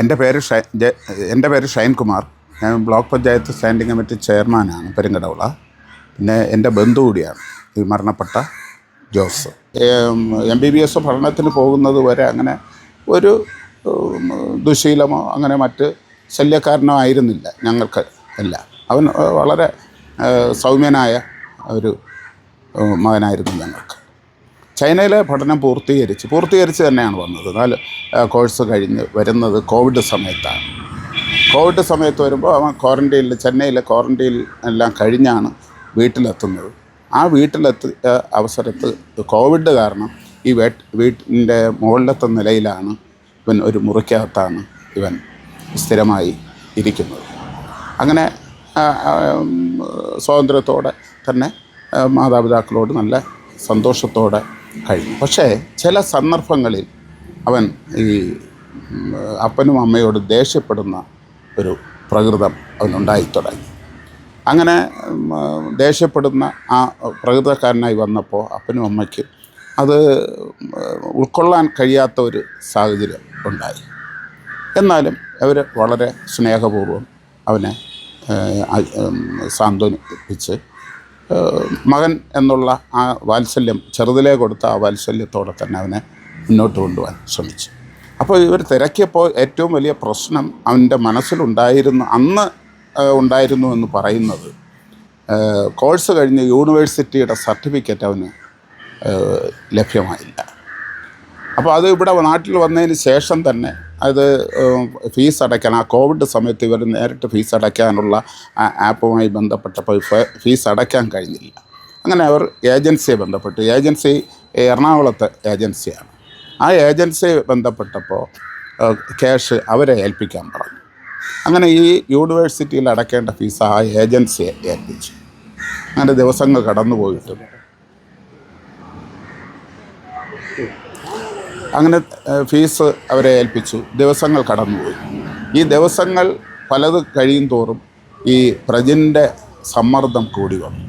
എന്റെ പേര് എന്റെ പേര് ഷൈൻ കുമാർ ഞാൻ ബ്ലോക്ക് പഞ്ചായത്ത് സ്റ്റാൻഡിംഗ് കമ്മിറ്റി ചെയർമാനാണ് പെരുങ്കടവള പിന്നെ എന്റെ ബന്ധു കൂടിയാണ് ഈ മരണപ്പെട്ട Jose. M B B S പഠനത്തിന് പോകുന്നത് വരെ അങ്ങനെ ഒരു ദുശീലമോ അങ്ങനെ മറ്റ് ശല്യക്കാരനോ ആയിരുന്നില്ല ഞങ്ങൾക്ക് അല്ല അവൻ വളരെ സൗമ്യനായ ഒരു മകനായിരുന്നു ഞങ്ങൾക്ക്. ചൈനയിലെ പഠനം പൂർത്തീകരിച്ച് പൂർത്തീകരിച്ച് തന്നെയാണ് വന്നത്. നാല് കോഴ്സ് കഴിഞ്ഞ് വരുന്നത് കോവിഡ് സമയത്താണ്. കോവിഡ് സമയത്ത് വരുമ്പോൾ അവൻ ക്വാറന്റൈനിൽ ചെന്നൈയിലെ ക്വാറന്റൈനിൽ എല്ലാം കഴിഞ്ഞാണ് വീട്ടിലെത്തുന്നത്. ആ വീട്ടിലെത്തിയ അവസരത്ത് കോവിഡ് കാരണം ഈ വീട്ട് വീട്ടിന്റെ മുകളിലത്തെ നിലയിലാണ് ഇവൻ ഒരു മുറിക്കകത്താണ് ഇവൻ സ്ഥിരമായി ഇരിക്കുന്നത്. അങ്ങനെ സ്വാതന്ത്ര്യത്തോടെ തന്നെ മാതാപിതാക്കളോട് നല്ല സന്തോഷത്തോടെ കഴിഞ്ഞു പക്ഷേ ചില സന്ദർഭങ്ങളിൽ അവൻ ഈ അപ്പനും അമ്മയോട് ദേഷ്യപ്പെടുന്ന ഒരു പ്രകൃതം അവനുണ്ടായി തുടങ്ങി. അങ്ങനെ ദേഷ്യപ്പെടുന്ന ആ പ്രകൃതക്കാരനായി വന്നപ്പോൾ അപ്പനും അമ്മയ്ക്ക് അത് ഉൾക്കൊള്ളാൻ കഴിയാത്ത ഒരു സാഹചര്യം ഉണ്ടായി. എന്നാലും അവർ വളരെ സ്നേഹപൂർവം അവനെ സാന്ത്വനിപ്പിച്ച് മകൻ എന്നുള്ള ആ വാത്സല്യം ചെറുതിലേ കൊടുത്ത ആ വാത്സല്യത്തോടെ തന്നെ അവനെ മുന്നോട്ട് കൊണ്ടുപോകാൻ ശ്രമിച്ചു. അപ്പോൾ ഇവർ തിരക്കിയപ്പോൾ ഏറ്റവും വലിയ പ്രശ്നം അവന്റെ മനസ്സിലുണ്ടായിരുന്നു അന്ന് ഉണ്ടായിരുന്നു എന്ന് പറയുന്നത് കോഴ്സ് കഴിഞ്ഞ് യൂണിവേഴ്സിറ്റിയുടെ സർട്ടിഫിക്കറ്റ് അവന് ലഭ്യമായില്ല. അപ്പോൾ അത് ഇവിടെ നാട്ടിൽ വന്നതിന് ശേഷം തന്നെ അത് ഫീസ് അടയ്ക്കാൻ ആ കോവിഡ് സമയത്ത് ഇവർ നേരിട്ട് ഫീസ് അടയ്ക്കാനുള്ള ആ ആപ്പുമായി ബന്ധപ്പെട്ടപ്പോൾ ഫീസ് അടയ്ക്കാൻ കഴിഞ്ഞില്ല. അങ്ങനെ അവർ ഏജൻസിയെ ബന്ധപ്പെട്ടു. ഏജൻസി എറണാകുളത്തെ ഏജൻസിയാണ്. ആ ഏജൻസിയെ ബന്ധപ്പെട്ടപ്പോൾ ക്യാഷ് അവരെ ഏൽപ്പിക്കാൻ പറഞ്ഞു. അങ്ങനെ ഈ യൂണിവേഴ്സിറ്റിയിൽ അടയ്ക്കേണ്ട ഫീസ് ആ ഏജൻസിയെ ഏൽപ്പിച്ചു. അങ്ങനെ ദിവസങ്ങൾ കടന്നു പോയിട്ടുണ്ട് അങ്ങനെ ഫീസ് അവരെ ഏൽപ്പിച്ചു. ദിവസങ്ങൾ കടന്നുപോയി. ഈ ദിവസങ്ങൾ പലത് കഴിയും തോറും ഈ പ്രജിന്റെ സമ്മർദ്ദം കൂടി വന്നു.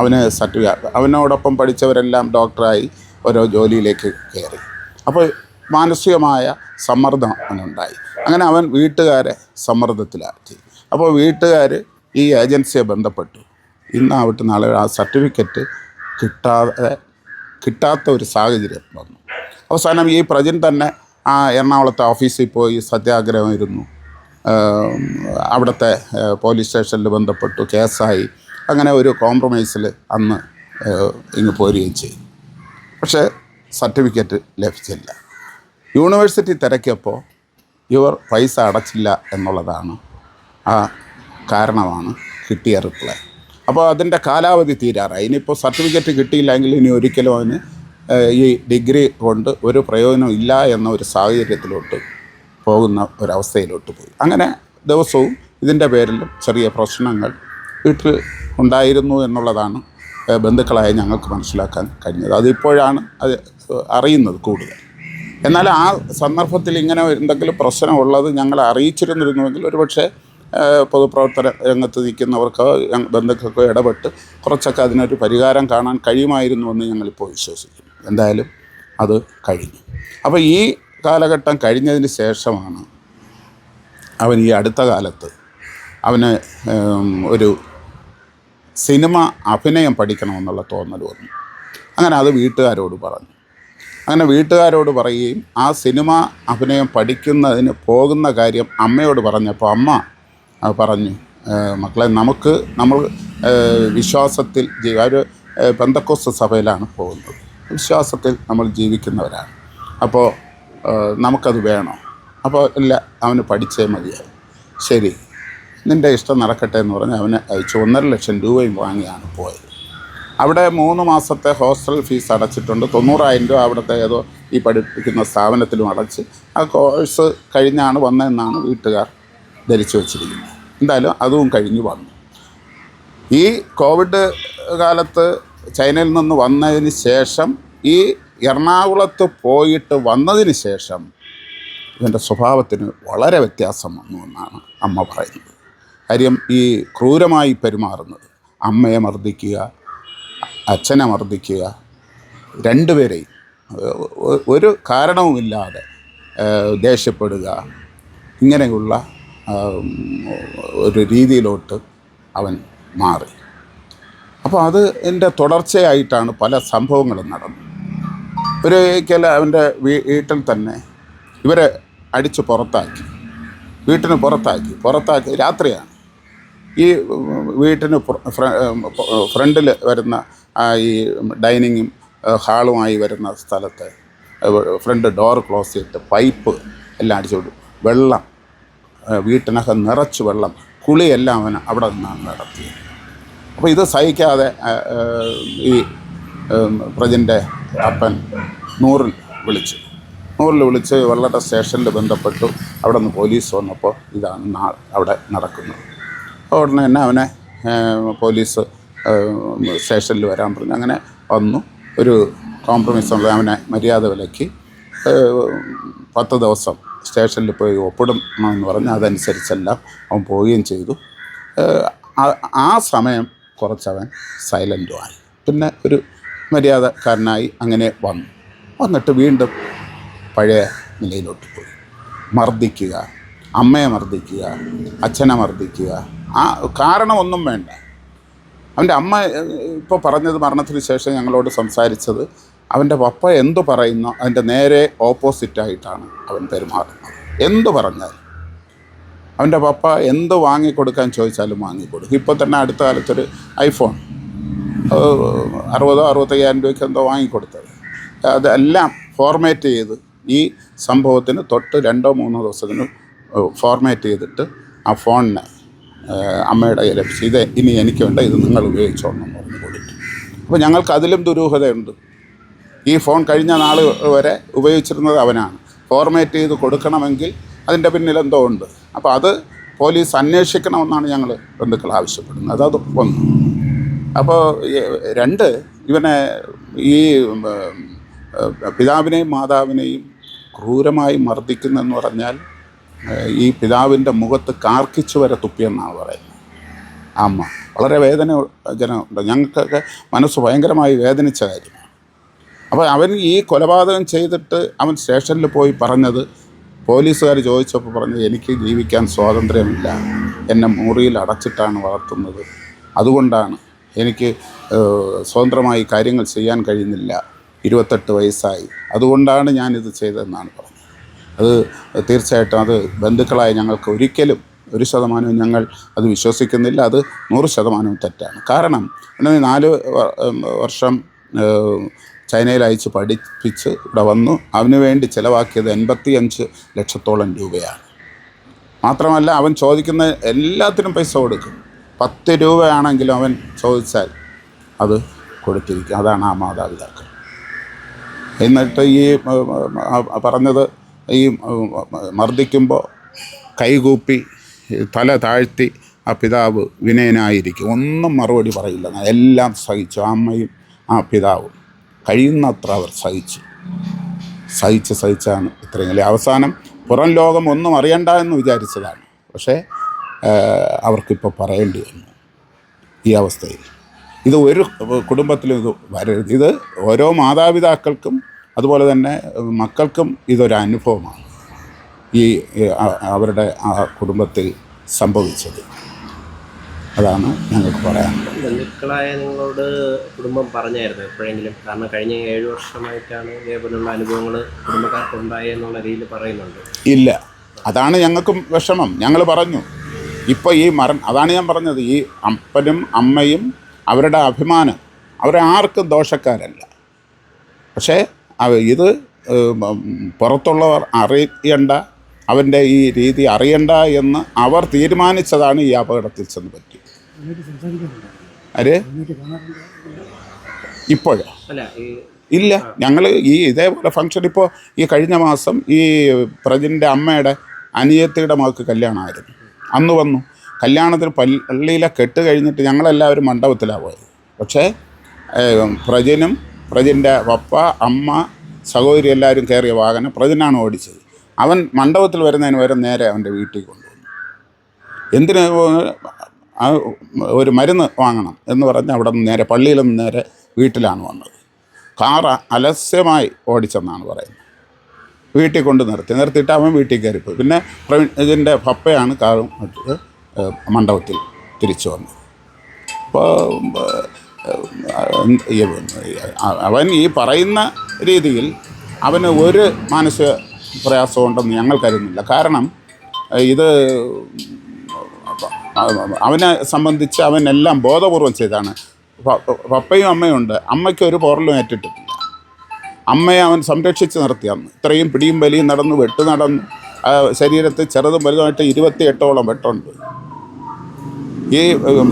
അവന് സർട്ടിഫിക്കറ്റ് അവനോടൊപ്പം പഠിച്ചവരെല്ലാം ഡോക്ടറായി ഓരോ ജോലിയിലേക്ക് കയറി. അപ്പോൾ മാനസികമായ സമ്മർദ്ദം അവനുണ്ടായി. അങ്ങനെ അവൻ വീട്ടുകാരെ സമ്മർദ്ദത്തിലാക്കി. അപ്പോൾ വീട്ടുകാർ ഈ ഏജൻസിയെ ബന്ധപ്പെട്ടു. ഇന്നാവട്ടെ നാളെ ആ സർട്ടിഫിക്കറ്റ് കിട്ടാതെ കിട്ടാത്ത ഒരു സാഹചര്യം വന്നു. അവസാനം ഈ പ്രജിൻ തന്നെ ആ എറണാകുളത്തെ ഓഫീസിൽ പോയി സത്യാഗ്രഹം ഇരുന്നു. അവിടുത്തെ പോലീസ് സ്റ്റേഷനിൽ ബന്ധപ്പെട്ടു കേസായി. അങ്ങനെ ഒരു കോംപ്രമൈസിൽ അന്ന് ഇങ്ങ് പോരുകയും ചെയ്തു. പക്ഷേ സർട്ടിഫിക്കറ്റ് ലഭിച്ചില്ല. യൂണിവേഴ്സിറ്റി തിരക്കിയപ്പോൾ ഇവർ പൈസ അടച്ചില്ല എന്നുള്ളതാണ് ആ കാരണമാണ് കിട്ടിയ റിപ്ലൈ അപ്പോൾ അതിന്റെ കാലാവധി തീരാറായി. ഇനിയിപ്പോൾ സർട്ടിഫിക്കറ്റ് കിട്ടിയില്ലെങ്കിൽ ഇനി ഒരിക്കലും അവന് ഈ ഡിഗ്രി കൊണ്ട് ഒരു പ്രയോജനം ഇല്ല എന്ന ഒരു സാഹചര്യത്തിലോട്ട് പോകുന്ന ഒരവസ്ഥയിലോട്ട് പോയി. അങ്ങനെ ദിവസവും ഇതിന്റെ പേരിൽ ചെറിയ പ്രശ്നങ്ങൾ വീട്ടിൽ ഉണ്ടായിരുന്നു എന്നുള്ളതാണ് ബന്ധുക്കളായ ഞങ്ങൾക്ക് മനസ്സിലാക്കാൻ കഴിഞ്ഞത്. അതിപ്പോഴാണ് അത് അറിയുന്നത് കൂടുതൽ. എന്നാൽ ആ സന്ദർഭത്തിൽ ഇങ്ങനെ എന്തെങ്കിലും പ്രശ്നമുള്ളത് ഞങ്ങളെ അറിയിച്ചിരുന്നിരുന്നുവെങ്കിൽ ഒരുപക്ഷെ പൊതുപ്രവർത്തന രംഗത്ത് നിൽക്കുന്നവർക്ക് ബന്ധുക്കൾക്കോ ഇടപെട്ട് കുറച്ചൊക്കെ അതിനൊരു പരിഹാരം കാണാൻ കഴിയുമായിരുന്നുവെന്ന് ഞങ്ങളിപ്പോൾ വിശ്വസിക്കുന്നു. എന്തായാലും അത് കഴിഞ്ഞു. അപ്പോൾ ഈ കാലഘട്ടം കഴിഞ്ഞതിന് ശേഷമാണ് അവൻ ഈ അടുത്ത കാലത്ത് അവന് ഒരു സിനിമ അഭിനയം പഠിക്കണമെന്നുള്ള തോന്നൽ വന്നു. അങ്ങനെ അത് വീട്ടുകാരോട് പറഞ്ഞു. അങ്ങനെ വീട്ടുകാരോട് പറയുകയും ആ സിനിമ അഭിനയം പഠിക്കുന്നതിന് പോകുന്ന കാര്യം അമ്മയോട് പറഞ്ഞപ്പോൾ അമ്മ ആ, പറഞ്ഞു. മക്കളെ നമുക്ക് നമ്മൾ വിശ്വാസത്തിൽ ഒരു ബന്ധക്കോസ് സഭയിലാണ് പോകുന്നത്. വിശ്വാസത്തിൽ നമ്മൾ ജീവിക്കുന്നവരാണ്. അപ്പോൾ നമുക്കത് വേണോ. അപ്പോൾ ഇല്ല അവന് പഠിച്ചേ മതിയായി. ശരി. നിന്റെ ഇഷ്ടം നടക്കട്ടെ എന്ന് പറഞ്ഞ് അവന് അയച്ചു. ഒന്നര ലക്ഷം രൂപയും വാങ്ങിയാണ് പോയത്. അവിടെ മൂന്ന് മാസത്തെ ഹോസ്റ്റൽ ഫീസ് അടച്ചിട്ടുണ്ട്. തൊണ്ണൂറായിരം രൂപ അവിടുത്തെ ഏതോ ഈ പഠിപ്പിക്കുന്ന സ്ഥാപനത്തിലും അടച്ച്. ആ കോഴ്സ് കഴിഞ്ഞാണ് വന്നതെന്നാണ് വീട്ടുകാർ ധരിച്ചു വച്ചിരിക്കുന്നത് എന്തായാലും അതും കഴിഞ്ഞു വന്നു. ഈ കോവിഡ് കാലത്ത് ചൈനയിൽ നിന്ന് വന്നതിന് ശേഷം ഈ എറണാകുളത്ത് പോയിട്ട് വന്നതിന് ശേഷം ഇവന്റെ സ്വഭാവത്തിന് വളരെ വ്യത്യാസം വന്നു എന്നാണ് അമ്മ പറയുന്നത്. കാര്യം ഈ ക്രൂരമായി പെരുമാറുന്നത് അമ്മയെ മർദ്ദിക്കുക അച്ഛനെ മർദ്ദിക്കുക രണ്ടുപേരെയും ഒരു കാരണവുമില്ലാതെ ദേഷ്യപ്പെടുക ഇങ്ങനെയുള്ള ഒരു രീതിയിലോട്ട് അവൻ മാറി. അപ്പോൾ അത് എന്റെ തുടർച്ചയായിട്ടാണ് പല സംഭവങ്ങളും നടന്നത്. ഒരിക്കൽ അവന്റെ വീട്ടിൽ തന്നെ ഇവരെ അടിച്ച് പുറത്താക്കി. വീട്ടിന് പുറത്താക്കി. പുറത്താക്കി രാത്രിയാണ്. ഈ വീട്ടിന് ഫ്രണ്ടിൽ വരുന്ന ഈ ഡൈനിങ്ങും ഹാളുമായി വരുന്ന സ്ഥലത്ത് ഫ്രണ്ട് ഡോർ ക്ലോസ് ചെയ്തിട്ട് പൈപ്പ് എല്ലാം അടിച്ചു വിടും വെള്ളം വീട്ടിനകം നിറച്ച് വെള്ളം കുളിയെല്ലാം അവൻ അവിടെ നിന്നാണ് നടത്തിയത് അപ്പോൾ ഇത് സഹിക്കാതെ ഈ പ്രജന്റെ അപ്പൻ നൂറിൽ വിളിച്ചു. നൂറിൽ വിളിച്ച് വെള്ളയുടെ സ്റ്റേഷനിൽ ബന്ധപ്പെട്ടു. അവിടെ നിന്ന് പോലീസ് വന്നപ്പോൾ ഇതാണ് നാ അവിടെ നടക്കുന്നത്. അപ്പോൾ ഉടനെ തന്നെ അവനെ പോലീസ് സ്റ്റേഷനിൽ വരാൻ പറഞ്ഞു. അങ്ങനെ വന്നു. ഒരു കോംപ്രമൈസ് അവനെ മര്യാദ വിലക്കി. പത്ത് ദിവസം സ്റ്റേഷനിൽ പോയി ഒപ്പിടണമെന്ന് പറഞ്ഞ് അതനുസരിച്ചെല്ലാം അവൻ പോവുകയും ചെയ്തു. ആ- സമയം കുറച്ചവൻ സൈലന്റുമായി. പിന്നെ ഒരു മര്യാദക്കാരനായി അങ്ങനെ വന്നു. വന്നിട്ട് വീണ്ടും പഴയ നിലയിലോട്ട് പോയി. മർദ്ദിക്കുക അമ്മയെ മർദ്ദിക്കുക അച്ഛനെ മർദ്ദിക്കുക. ആ കാരണമൊന്നും വേണ്ട. അവന്റെ അമ്മ ഇപ്പോൾ പറഞ്ഞത് മരണത്തിന് ശേഷം ഞങ്ങളോട് സംസാരിച്ചത് അവന്റെ പപ്പ എന്തു പറയുന്നോ അതിന്റെ നേരെ ഓപ്പോസിറ്റായിട്ടാണ് അവൻ പെരുമാറുന്നത്. എന്തു പറഞ്ഞാൽ അവന്റെ പപ്പ എന്ത് വാങ്ങിക്കൊടുക്കാൻ ചോദിച്ചാലും വാങ്ങിക്കൊടുക്കും. ഇപ്പോൾ തന്നെ അടുത്ത കാലത്തൊരു ഐഫോൺ അറുപതോ അറുപത്തയ്യായിരം രൂപയ്ക്ക് എന്തോ വാങ്ങിക്കൊടുത്തത്. അതെല്ലാം ഫോർമാറ്റ് ചെയ്ത് ഈ സംഭവത്തിന് തൊട്ട് രണ്ടോ മൂന്നോ ദിവസത്തിന് ഫോർമാറ്റ് ചെയ്തിട്ട് ആ ഫോണിനെ അമ്മയുടെ കയ്യിൽ ലഭിച്ചു ഇത് ഇനി എനിക്ക് വേണ്ട ഇത് നിങ്ങൾ ഉപയോഗിച്ചോളണം എന്ന് പറഞ്ഞു കൊടുത്തു. അപ്പോൾ ഞങ്ങൾക്ക് അതിലും ദുരൂഹതയുണ്ട്. ഈ ഫോൺ കഴിഞ്ഞ നാൾ വരെ ഉപയോഗിച്ചിരുന്നത് അവനാണ്. ഫോർമാറ്റ് ചെയ്ത് കൊടുക്കണമെങ്കിൽ അതിന്റെ പിന്നിൽ എന്തോ ഉണ്ട്. അപ്പോൾ അത് പോലീസ് അന്വേഷിക്കണമെന്നാണ് ഞങ്ങൾ ബന്ധുക്കൾ ആവശ്യപ്പെടുന്നത്. അതത് ഒന്ന്. അപ്പോൾ രണ്ട് ഇവനെ ഈ പിതാവിനെയും മാതാവിനെയും ക്രൂരമായി മർദ്ദിക്കുന്നെന്ന് പറഞ്ഞാൽ ഈ പിതാവിന്റെ മുഖത്ത് കാർക്കിച്ച് വരെ തുപ്പിയെന്നാണ് പറയുന്നത്. അമ്മ വളരെ വേദന ജനമുണ്ട് ഞങ്ങൾക്കൊക്കെ മനസ്സ് ഭയങ്കരമായി വേദനിച്ച കാര്യമാണ് അപ്പോൾ അവൻ ഈ കൊലപാതകം ചെയ്തിട്ട് അവൻ സ്റ്റേഷനിൽ പോയി പറഞ്ഞത് പോലീസുകാർ ചോദിച്ചപ്പോൾ പറഞ്ഞത് എനിക്ക് ജീവിക്കാൻ സ്വാതന്ത്ര്യമില്ല. എന്നെ മുറിയിൽ അടച്ചിട്ടാണ് വളർത്തുന്നത്. അതുകൊണ്ടാണ് എനിക്ക് സ്വതന്ത്രമായി കാര്യങ്ങൾ ചെയ്യാൻ കഴിയുന്നില്ല. ഇരുപത്തെട്ട് വയസ്സായി. അതുകൊണ്ടാണ് ഞാനിത് ചെയ്തതെന്നാണ് പറഞ്ഞത്. അത് തീർച്ചയായിട്ടും അത് ബന്ധുക്കളായ ഞങ്ങൾക്ക് ഒരിക്കലും ഒരു ശതമാനവും ഞങ്ങൾ അത് വിശ്വസിക്കുന്നില്ല. അത് നൂറ് ശതമാനവും തെറ്റാണ്. കാരണം നാല് വർഷം ചൈനയിൽ അയച്ച് പഠിപ്പിച്ച് ഇവിടെ വന്നു. അവന് വേണ്ടി ചിലവാക്കിയത് എൺപത്തി അഞ്ച് ലക്ഷത്തോളം രൂപയാണ്. മാത്രമല്ല അവൻ ചോദിക്കുന്ന എല്ലാത്തിനും പൈസ കൊടുക്കും. പത്ത് രൂപയാണെങ്കിലും അവൻ ചോദിച്ചാൽ അത് കൊടുത്തിരിക്കും. അതാണ് ആ മാതാപിതാക്കൾ. എന്നിട്ട് ഈ പറഞ്ഞത് ഈ മർദ്ദിക്കുമ്പോൾ കൈകൂപ്പി തല താഴ്ത്തി ആ പിതാവ് വിനയനായിരിക്കും. ഒന്നും മറുപടി പറയില്ല. എല്ലാം സഹിച്ചു. ആ അമ്മയും ആ പിതാവും. കഴിയുന്നത്ര അവർ സഹിച്ചു. സഹിച്ച് സഹിച്ചാണ് ഇത്രയും അല്ലെങ്കിൽ അവസാനം പുറം ലോകം ഒന്നും അറിയണ്ട എന്ന് വിചാരിച്ചതാണ്. പക്ഷേ അവർക്കിപ്പോൾ പറയേണ്ടി വന്നു ഈ അവസ്ഥയിൽ. ഇത് ഒരു കുടുംബത്തിലും ഇത് വരരുത്. ഇത് ഓരോ മാതാപിതാക്കൾക്കും അതുപോലെ തന്നെ മക്കൾക്കും ഇതൊരു അനുഭവമാണ് ഈ ഈ അവരുടെ ആ കുടുംബത്തിൽ സംഭവിച്ചത്. അതാണ് ഞങ്ങൾക്ക് പറയാനുള്ളത് ബന്ധുക്കളായ നിങ്ങളോട് കുടുംബം പറഞ്ഞായിരുന്നു എപ്പോഴെങ്കിലും? കാരണം കഴിഞ്ഞ ഏഴ് വർഷമായിട്ടാണ് ഇതേപോലുള്ള അനുഭവങ്ങൾ കുടുംബക്കാർക്കുണ്ടായി എന്നുള്ള രീതിയിൽ പറയുന്നുണ്ട്. ഇല്ല. അതാണ് ഞങ്ങൾക്കും വിഷമം. ഞങ്ങൾ പറഞ്ഞു. ഇപ്പോൾ ഈ മരണം അതാണ് ഞാൻ പറഞ്ഞത്. ഈ അപ്പനും അമ്മയും അവരുടെ അഭിമാനം. അവരെ ആർക്കും ദോഷക്കാരല്ല. പക്ഷേ ഇത് പുറത്തുള്ളവർ അറിയണ്ട അവന്റെ ഈ രീതി അറിയണ്ട എന്ന് അവർ തീരുമാനിച്ചതാണ് ഈ അപകടത്തിൽ ചെന്ന് പറ്റി ആര്? ഇപ്പോഴോ? ഇല്ല ഞങ്ങൾ ഈ ഇതേപോലെ ഫംഗ്ഷൻ ഇപ്പോൾ ഈ കഴിഞ്ഞ മാസം ഈ പ്രജിന്റെ അമ്മയുടെ അനിയത്തിയുടെ മകൾക്ക് കല്യാണമായിരുന്നു. അന്ന് വന്നു. കല്യാണത്തിന് പള്ളിയിലെ കെട്ട് കഴിഞ്ഞിട്ട് ഞങ്ങളെല്ലാവരും മണ്ഡപത്തിലാണ് പോയത്. പക്ഷേ പ്രജനും പ്രജിനും പ്രജിന്റെ പപ്പ അമ്മ സഹോദരി എല്ലാവരും കയറിയ വാഹനം പ്രജിനാണ് ഓടിച്ചത്. അവൻ മണ്ഡപത്തിൽ വരുന്നതിന് വരെ നേരെ അവന്റെ വീട്ടിൽ കൊണ്ടുവന്നു. എന്തിന് ആ ഒരു മരുന്ന് വാങ്ങണം എന്ന് പറഞ്ഞ് അവിടെ നിന്ന് നേരെ പള്ളിയിൽ നിന്ന് നേരെ വീട്ടിലാണ് വന്നത്. കാർ അലസ്യമായി ഓടിച്ചെന്നാണ് പറയുന്നത്. വീട്ടിൽ കൊണ്ട് നിർത്തി. നിർത്തിയിട്ട് അവൻ വീട്ടിൽ കയറിപ്പോയി പിന്നെ പ്രവീൺ ഇതിന്റെ പപ്പയാണ് കാറും ഇട്ട് മണ്ഡപത്തിൽ തിരിച്ചു വന്നത്. അപ്പോൾ അവൻ ഈ പറയുന്ന രീതിയിൽ അവന് ഒരു മാനസിക പ്രയാസം ഉണ്ടെന്ന് ഞങ്ങൾ കരുതുന്നില്ല. കാരണം ഇത് അവനെ സംബന്ധിച്ച് അവനെല്ലാം ബോധപൂർവം ചെയ്താണ്. പപ്പയും അമ്മയും ഉണ്ട്. അമ്മയ്ക്ക് ഒരു പോറലും ഏറ്റിട്ടില്ല അമ്മയെ അവൻ സംരക്ഷിച്ച് നിർത്തിയാണ് ഇത്രയും പിടിയും വലിയും നടന്നു വെട്ട് നടന്നു ശരീരത്തിൽ ചെറുതും വലുതുമായിട്ട് ഇരുപത്തി എട്ടോളം വെട്ടുണ്ട്. ഈ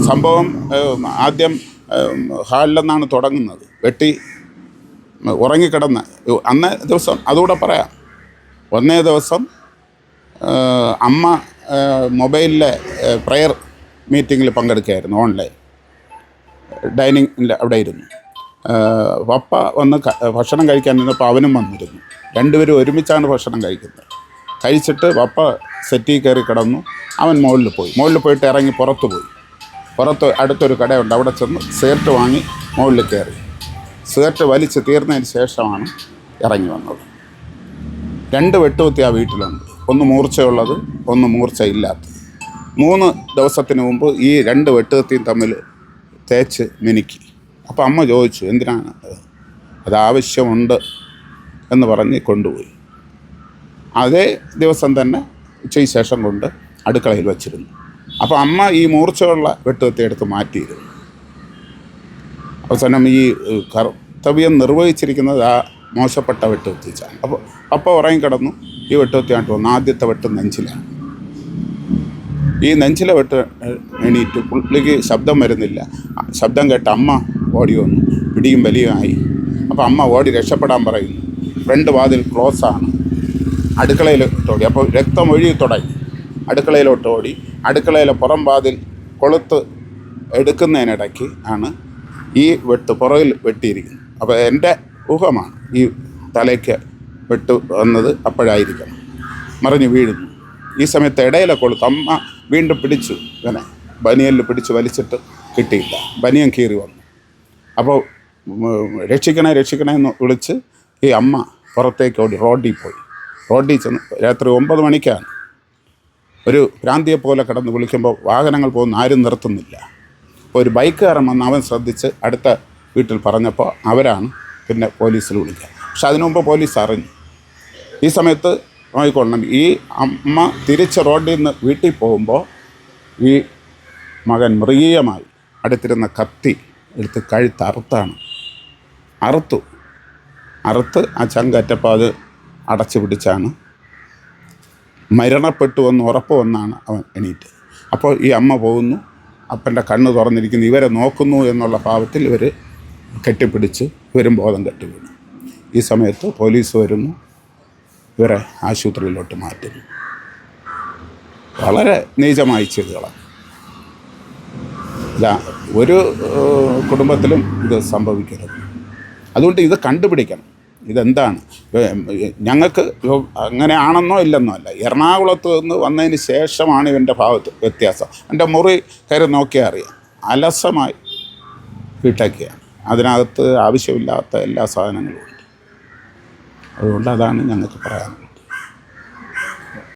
സംഭവം ആദ്യം ഹാളിലെന്നാണ് തുടങ്ങുന്നത്. വെട്ടി ഉറങ്ങിക്കിടന്ന്. അന്നേ ദിവസം അതുകൂടെ പറയാം. ഒന്നേ ദിവസം അമ്മ മൊബൈലിലെ പ്രയർ മീറ്റിങ്ങിൽ പങ്കെടുക്കുകയായിരുന്നു ഓൺലൈൻ. ഡൈനിങ്ങിൽ അവിടെ ഇരുന്നു പപ്പ വന്ന് ഭക്ഷണം കഴിക്കാൻ നിന്നപ്പോൾ അവനും വന്നിരുന്നു. രണ്ടുപേരും ഒരുമിച്ചാണ് ഭക്ഷണം കഴിക്കുന്നത്. കഴിച്ചിട്ട് പപ്പ സെറ്റിൽ കയറി കിടന്നു. അവൻ മുകളിൽ പോയി. മുകളിൽ പോയിട്ട് ഇറങ്ങി പുറത്ത് പോയി. പുറത്ത് അടുത്തൊരു കടയുണ്ട്. അവിടെ ചെന്ന് സേർട്ട് വാങ്ങി മുകളിൽ കയറി. സേർട്ട് വലിച്ച് തീർന്നതിന് ശേഷമാണ് ഇറങ്ങി വന്നത്. രണ്ട് വെട്ടുകുത്തി ആ വീട്ടിലുണ്ട്. ഒന്ന് മൂർച്ചയുള്ളത് ഒന്ന് മൂർച്ച ഇല്ലാത്തത് മൂന്ന് ദിവസത്തിന് മുമ്പ് ഈ രണ്ട് വെട്ടുകത്തിയും തമ്മിൽ തേച്ച് മിനുക്കി. അപ്പോൾ അമ്മ ചോദിച്ചു എന്തിനാണ് അത്? ആവശ്യമുണ്ട് എന്ന് പറഞ്ഞ് കൊണ്ടുപോയി. അതേ ദിവസം തന്നെ ഉച്ചയ്ക്ക് ശേഷം കൊണ്ട് അടുക്കളയിൽ വച്ചിരുന്നു. അപ്പോൾ അമ്മ ഈ മൂർച്ചയുള്ള വെട്ടുകത്തി എടുത്ത് മാറ്റിയിരുന്നു. അവസാനം ഈ കർത്തവ്യം നിർവഹിച്ചിരിക്കുന്നത് ആ മോശപ്പെട്ട വെട്ടുകത്തിച്ചാണ്. അപ്പോൾ അപ്പോൾ ഉറങ്ങി കിടന്നു ഈ വെട്ടുകത്തിയായിട്ട് വന്നു ആദ്യത്തെ വെട്ട് നെഞ്ചിലാണ്. ഈ നെഞ്ചിലെ വെട്ട് എണീറ്റ് പുള്ളിക്ക് ശബ്ദം വരുന്നില്ല. ശബ്ദം കേട്ട അമ്മ ഓടി വന്നു. പിടിയും വലിയുമായി അപ്പോൾ അമ്മ ഓടി രക്ഷപ്പെടാൻ പറയുന്നു. ഫ്രണ്ട് വാതിൽ ക്ലോസ് ആണ്. അടുക്കളയിൽ ഓടി അപ്പോൾ രക്തം ഒഴുകി തുടങ്ങി. അടുക്കളയിലോട്ട് ഓടി. അടുക്കളയിലെ പുറം വാതിൽ കൊളുത്ത് എടുക്കുന്നതിനിടയ്ക്ക് ആണ് ഈ വെട്ട് പുറകിൽ വെട്ടിയിരിക്കുന്നത്. അപ്പോൾ എന്റെ ഊഹമാണ് ഈ തലയ്ക്ക് വെട്ട് വന്നത് അപ്പോഴായിരിക്കണം. മറിഞ്ഞ് വീഴുന്നു. ഈ സമയത്ത് ഇടയിലെ കൊളുത്ത് അമ്മ വീണ്ടും പിടിച്ചു. ഇങ്ങനെ ബനിയനിൽ പിടിച്ച് വലിച്ചിട്ട് കിട്ടിയില്ല. ബനിയൻ കീറി വന്നു. അപ്പോൾ രക്ഷിക്കണേ രക്ഷിക്കണേ എന്ന് വിളിച്ച് ഈ അമ്മ പുറത്തേക്ക് ഓടി റോഡിൽ പോയി. റോഡിൽ ചെന്ന് രാത്രി ഒമ്പത് മണിക്കാണ്. ഒരു ഭ്രാന്തിയെ പോലെ കിടന്ന് വിളിക്കുമ്പോൾ വാഹനങ്ങൾ പോകുന്ന ആരും നിർത്തുന്നില്ല. ഒരു ബൈക്കുകാരൻ വന്ന് അവൻ ശ്രദ്ധിച്ച് അടുത്ത വീട്ടിൽ പറഞ്ഞപ്പോൾ അവരാണ് പിന്നെ പോലീസിൽ വിളിക്കുക. പക്ഷെ അതിനുമുമ്പ് പോലീസ് അറിഞ്ഞു. ഈ സമയത്ത് നോക്കിക്കൊള്ളണം ഈ അമ്മ തിരിച്ച് റോഡിൽ നിന്ന് വീട്ടിൽ പോകുമ്പോൾ ഈ മകൻ മൃഗീയമായി അടുത്തിരുന്ന കത്തി എടുത്ത് കഴുത്ത് അറുത്താണ്. അറുത്തു. അറുത്ത് ആ ചങ്കറ്റപ്പോൾ അത് അടച്ചു പിടിച്ചാണ്. മരണപ്പെട്ടു എന്ന് ഉറപ്പ് വന്നാണ് അവൻ എണീറ്റ്. അപ്പോൾ ഈ അമ്മ പോകുന്നു. അപ്പന്റെ കണ്ണ് തുറന്നിരിക്കുന്നു. ഇവരെ നോക്കുന്നു എന്നുള്ള ഭാവത്തിൽ ഇവർ കെട്ടിപ്പിടിച്ച് ഇവരും ബോധം കെട്ടി ഈ സമയത്ത് പോലീസ് വരുന്നു. ഇവരെ ആശുപത്രിയിലോട്ട് മാറ്റുന്നു വളരെ നീചമായ ചെയ്തുകളാണ് ഒരു കുടുംബത്തിലും ഇത് സംഭവിക്കരുത്. അതുകൊണ്ട് ഇത് കണ്ടുപിടിക്കണം. ഇതെന്താണ്? ഞങ്ങൾക്ക് അങ്ങനെ അങ്ങനെയാണെന്നോ ഇല്ലെന്നോ അല്ല. എറണാകുളത്ത് നിന്ന് വന്നതിന് ശേഷമാണ് ഇവന്റെ ഭാഗത്ത് വ്യത്യാസം. എന്റെ മുറി കയറി നോക്കിയാൽ അറിയാം. അലസമായി. വീട്ടാക്കിയാണ് അതിനകത്ത് ആവശ്യമില്ലാത്ത എല്ലാ സാധനങ്ങളും അതുകൊണ്ട് അതാണ് ഞങ്ങൾക്ക് പറയാനുള്ളത്.